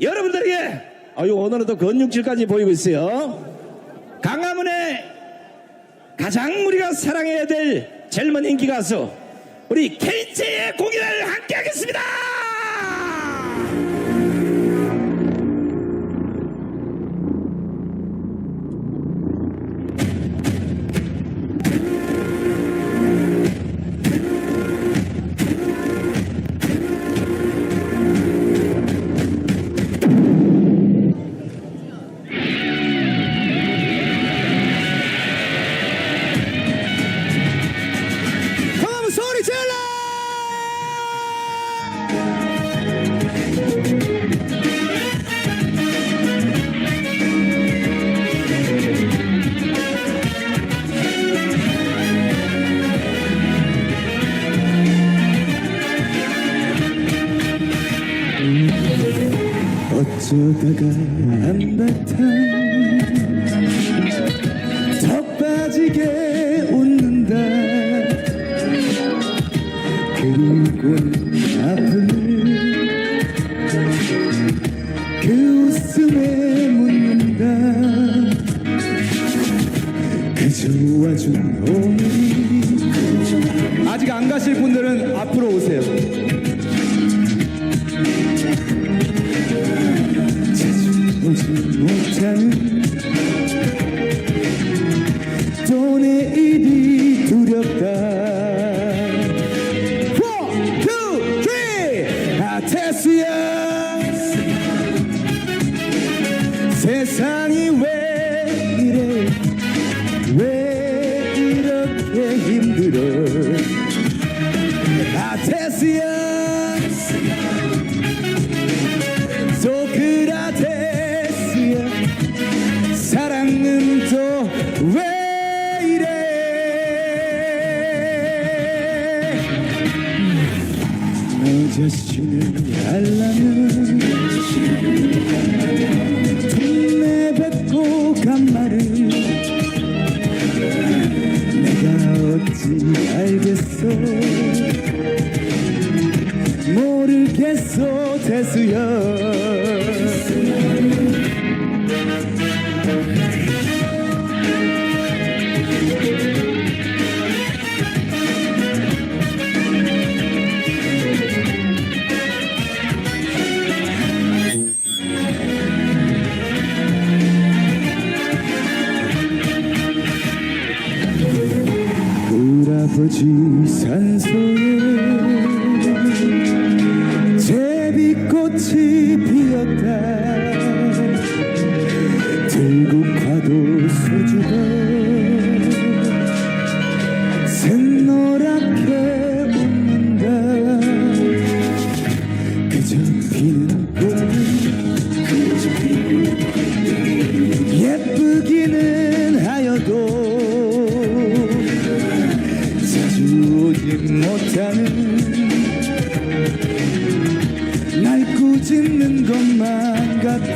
여러분들에게 아유 오늘은 또 건육질까지 보이고 있어요. 강화문의 가장 우리가 사랑해야 될 젊은 인기 가수 우리 KJ의 공연을 함께 하겠습니다. 어쩌다가 한바탕 더 빠지게 웃는다. 그리고 아픔을 그 웃음에 묻는다. 그저 와준 오늘이 아직 안 가실 분들은 앞으로 오세요 아테스야. 소크라테스야. 사랑은 또 왜 이래? 너 자신을 알라면 울아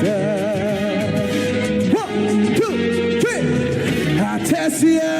것만 같다 One, two, three. 아테스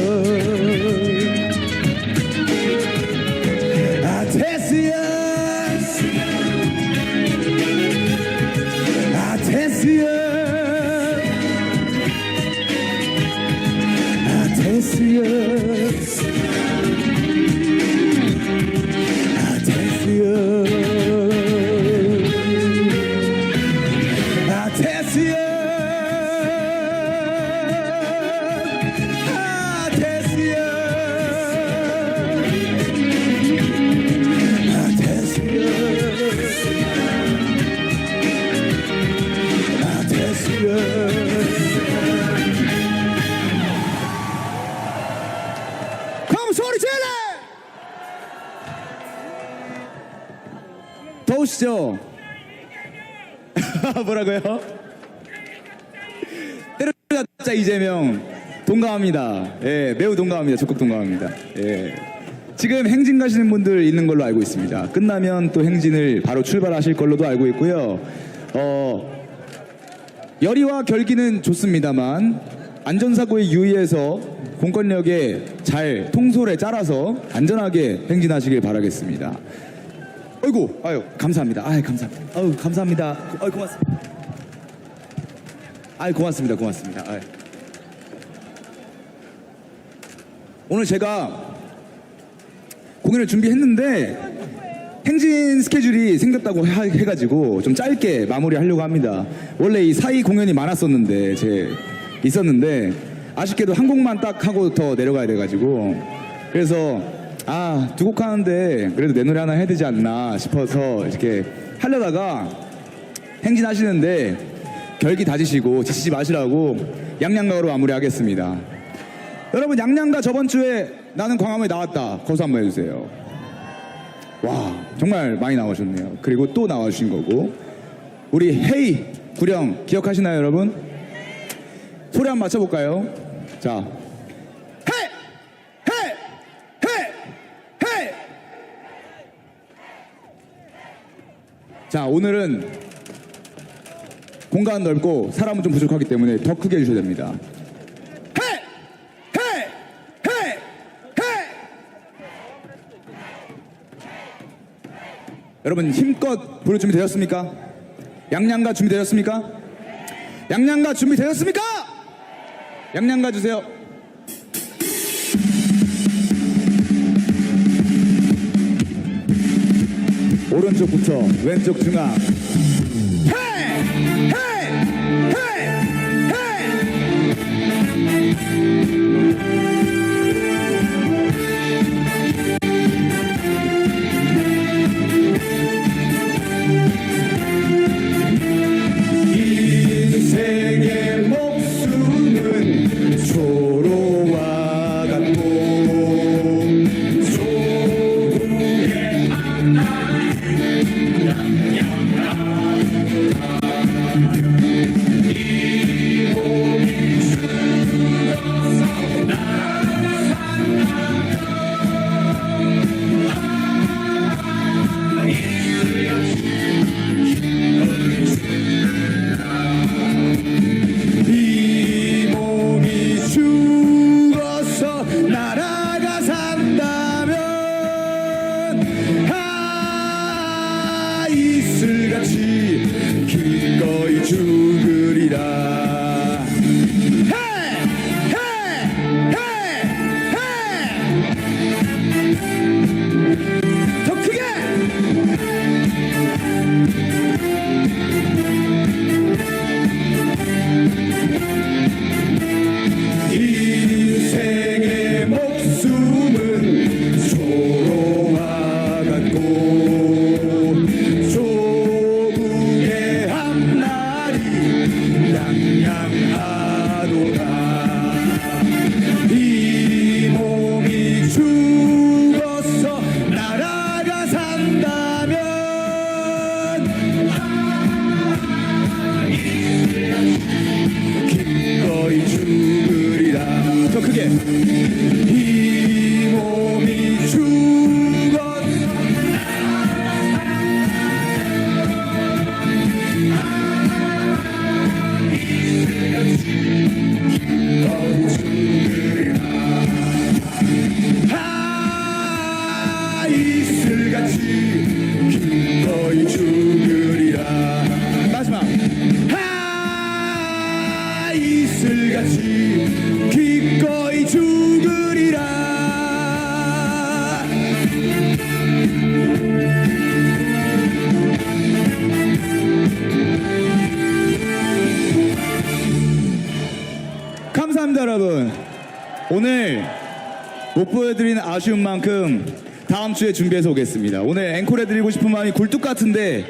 동감하시죠? 뭐라고요? 때려잡자 이재명 동감합니다. 예, 매우 동감합니다. 적극 동감합니다. 예. 지금 행진 가시는 분들 있는 걸로 알고 있습니다. 끝나면 또 행진을 바로 출발하실 걸로도 알고 있고요. 어, 열의와 결기는 좋습니다만 안전사고에 유의해서 공권력에 잘 통솔에 따라서 안전하게 행진하시길 바라겠습니다. 어이구, 아유, 감사합니다. 아유, 감사합니다. 아유, 감사합니다. 아유, 고맙습니다. 아유, 고맙습니다. 고맙습니다. 아유. 오늘 제가 공연을 준비했는데 행진 스케줄이 생겼다고 하- 해가지고 좀 짧게 마무리하려고 합니다. 원래 이 사이 공연이 많았었는데 제 있었는데 아쉽게도 한 곡만 딱 하고 더 내려가야 돼가지고 그래서 아 두 곡 하는데 그래도 내 노래 하나 해야 되지 않나 싶어서 이렇게 하려다가 행진하시는데 결기 다지시고 지치지 마시라고 양양가로 마무리하겠습니다. 여러분 양양가 저번 주에 나는 광화문에 나왔다 거기서 한번 해주세요. 와 정말 많이 나오셨네요. 그리고 또 나와주신 거고 우리 헤이 구령 기억하시나요 여러분? 소리 한번 맞춰볼까요? 자 헤이 헤이 헤이 헤이 자 오늘은 공간 넓고 사람은 좀 부족하기 때문에 더 크게 해주셔야 됩니다. 여러분 힘껏 부를 준비 되셨습니까? 양양가 준비 되셨습니까? 양양가 준비 되셨습니까? 양양가 주세요. 오른쪽부터 왼쪽 중앙. 헤이! 헤이! 헤이! 헤이! 오늘 못 보여드린 아쉬운 만큼 다음 주에 준비해서 오겠습니다 오늘 앵콜 해드리고 싶은 마음이 굴뚝 같은데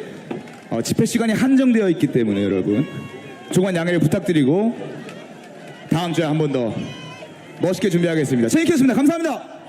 어, 집회 시간이 한정되어 있기 때문에 여러분 조금 양해를 부탁드리고 다음 주에 한 번 더 멋있게 준비하겠습니다. 체이키였습니다. 감사합니다.